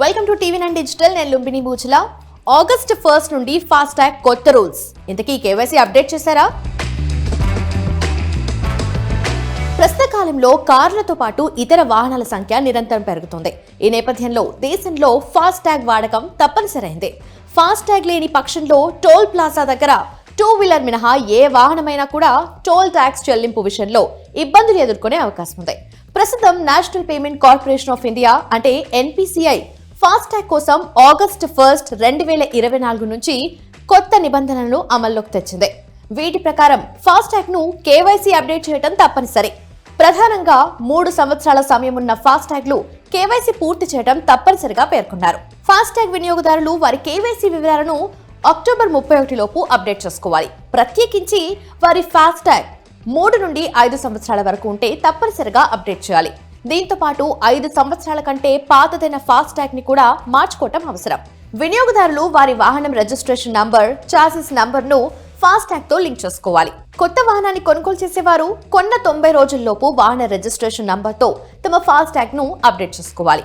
Welcome to TV nine digital నేను Lumbini Boochala August first నుండి fast tag కొత్త రూల్స్ ఇంతకీ కేవైసీ అప్డేట్ చేశారా? ప్రస్తుత కాలంలో కార్లతో పాటు ఇతర వాహనాల సంఖ్య నిరంతరం పెరుగుతుంది. ఈ నేపథ్యంలో దేశంలో ఫాస్ట్ ట్యాగ్ వాడకం తప్పనిసరైంది. ఫాస్ట్ ట్యాగ్ లేని పక్షంలో టోల్ ప్లాజా దగ్గర టూ వీలర్ మినహా ఏ వాహనమైనా కూడా టోల్ ట్యాక్స్ చెల్లింపు విషయంలో ఇబ్బందులు ఎదుర్కొనే అవకాశం ఉంది. ప్రస్తుతం national payment corporation of India అంటే ఎన్పిసిఐ ఫాస్టాగ్ కోసం ఆగస్ట్ ఫస్ట్ రెండు వేల ఇరవై నాలుగు నుంచి కొత్త నిబంధనలను అమల్లోకి తెచ్చింది. వీటి ప్రకారం ఫాస్టాగ్ను ను కేవైసీ అప్డేట్ చేయడం తప్పనిసరి. ప్రధానంగా మూడు సంవత్సరాల సమయం ఉన్న ఫాస్ట్ కేవైసీ పూర్తి చేయడం తప్పనిసరిగా పేర్కొన్నారు. ఫాస్టాగ్ వినియోగదారులు వారి కేవైసీ వివరాలను అక్టోబర్ ముప్పై ఒకటి లోపు అప్డేట్ చేసుకోవాలి. ప్రత్యేకించి వారి ఫాస్టాగ్ మూడు నుండి ఐదు సంవత్సరాల వరకు ఉంటే తప్పనిసరిగా అప్డేట్ చేయాలి. దీంతో పాటు ఐదు సంవత్సరాల కంటే పాతదైన ఫాస్ట్ ట్యాగ్ని కూడా మార్చుకోవటం అవసరం. వినియోగదారులు వారి వాహనం రిజిస్ట్రేషన్ నంబర్ చాసిస్ నంబర్ను ఫాస్ట్ ట్యాగ్తో లింక్ చేసుకోవాలి. కొత్త వాహనాన్ని కొనుగోలు చేసేవారు కొన్న తొంభై రోజుల్లోపు వాహన రిజిస్ట్రేషన్ నంబర్తో తమ ఫాస్ట్ ట్యాగ్ను అప్డేట్ చేసుకోవాలి.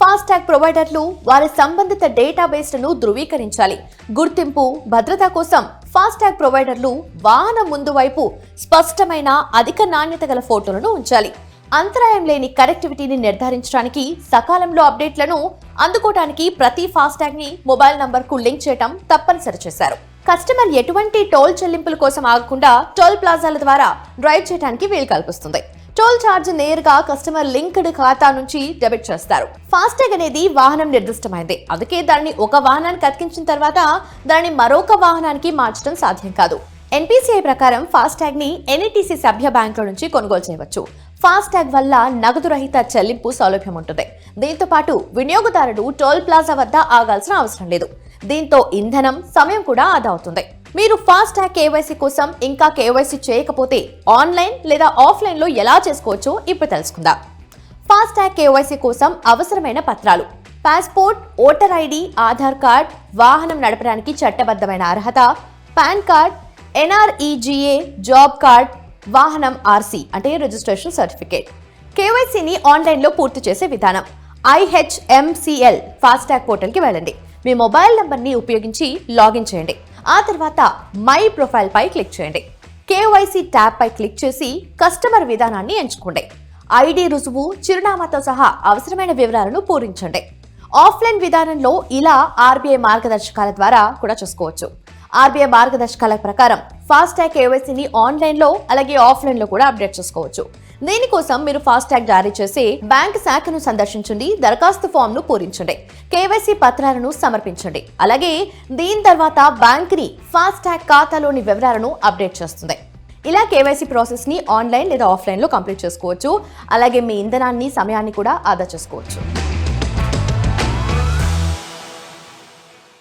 ఫాస్ట్ ట్యాగ్ ప్రొవైడర్లు వారి సంబంధిత డేటాబేస్లను ధృవీకరించాలి. గుర్తింపు భద్రత కోసం ఫాస్ట్ ట్యాగ్ ప్రొవైడర్లు వాహనం ముందు వైపు స్పష్టమైన అధిక నాణ్యత గల ఫోటోలను ఉంచాలి. అంతరాయం లేని కనెక్టివిటీని నిర్ధారించడానికి సకాలంలో అప్డేట్లను అందుకోవడానికి ప్రతి ఫాస్టాగ్ని మొబైల్ నంబర్కు లింక్ చేయడం తప్పనిసరి చేశారు. కస్టమర్ ఎటువంటి టోల్ చెల్లింపుల కోసం ఆగకుండా టోల్ ప్లాజాల ద్వారా డ్రైవ్ చేయడానికి వీలు కల్పిస్తుంది. టోల్ ఛార్జ్ నేరుగా కస్టమర్ లింక్డ్ ఖాతా నుంచి డెబిట్ చేస్తారు. ఫాస్టాగ్ అనేది వాహనం నిర్దిష్టమైంది. అందుకే దాన్ని ఒక వాహనానికి అతికించిన తర్వాత దాన్ని మరొక వాహనానికి మార్చడం సాధ్యం కాదు. ఎన్పిసిఐ ప్రకారం ఫాస్టాగ్ని ఎన్ఈటీసీ సభ్య బ్యాంకుల నుంచి కొనుగోలు చేయవచ్చు. ఫాస్టాగ్ వల్ల నగదు రహిత చెల్లింపు సౌలభ్యం ఉంటుంది దీంతో పాటు వినియోగదారుడు టోల్ ప్లాజా వద్ద ఆగాల్సిన అవసరం లేదు. దీంతో ఇంధనం సమయం కూడా ఆదా అవుతుంది. మీరు ఫాస్ట్ ట్యాగ్ కేవైసీ కోసం ఇంకా కేవైసీ చేయకపోతే ఆన్లైన్ లేదా ఆఫ్లైన్లో ఎలా చేసుకోవచ్చో ఇప్పుడు తెలుసుకుందాం. ఫాస్ట్ ట్యాగ్ కేవైసీ కోసం అవసరమైన పత్రాలు. Passport voter ID Aadhaar card వాహనం నడపడానికి చట్టబద్ధమైన అర్హత PAN card NREGA job card వాహనం ఆర్సీ అంటే రిజిస్ట్రేషన్ సర్టిఫికేట్. కేవైసీని ఆన్లైన్లో పూర్తి చేసే విధానం. ఐహెచ్ఎంసిఎల్ ఫాస్టాగ్ పోర్టల్కి వెళ్ళండి. మీ మొబైల్ నంబర్ని ఉపయోగించి లాగిన్ చేయండి. ఆ తర్వాత మై ప్రొఫైల్పై క్లిక్ చేయండి. కేవైసీ ట్యాబ్పై క్లిక్ చేసి కస్టమర్ విధానాన్ని ఎంచుకోండి. ఐడి రుజువు చిరునామాతో సహా అవసరమైన వివరాలను పూరించండి. ఆఫ్లైన్ విధానంలో ఇలా ఆర్బీఐ మార్గదర్శకాల ద్వారా కూడా చూసుకోవచ్చు. ఆర్బీఐ మార్గదర్శకాల ప్రకారం ఫాస్టాగ్ కేవైసీని ఆన్లైన్లో అలాగే ఆఫ్లైన్లో కూడా అప్డేట్ చేసుకోవచ్చు. దీనికోసం మీరు ఫాస్టాగ్ జారీ చేసి బ్యాంక్ శాఖను సందర్శించండి దరఖాస్తు ఫామ్ను పూరించండి కేవైసీ పత్రాలను సమర్పించండి. అలాగే దీని తర్వాత బ్యాంక్ని ఖాతాలోని వివరాలను అప్డేట్ చేస్తుంది. ఇలా కేవైసీ ప్రాసెస్ని ఆన్లైన్ లేదా ఆఫ్లైన్లో కంప్లీట్ చేసుకోవచ్చు. అలాగే మీ ఇంధనాన్ని సమయాన్ని కూడా ఆదా చేసుకోవచ్చు.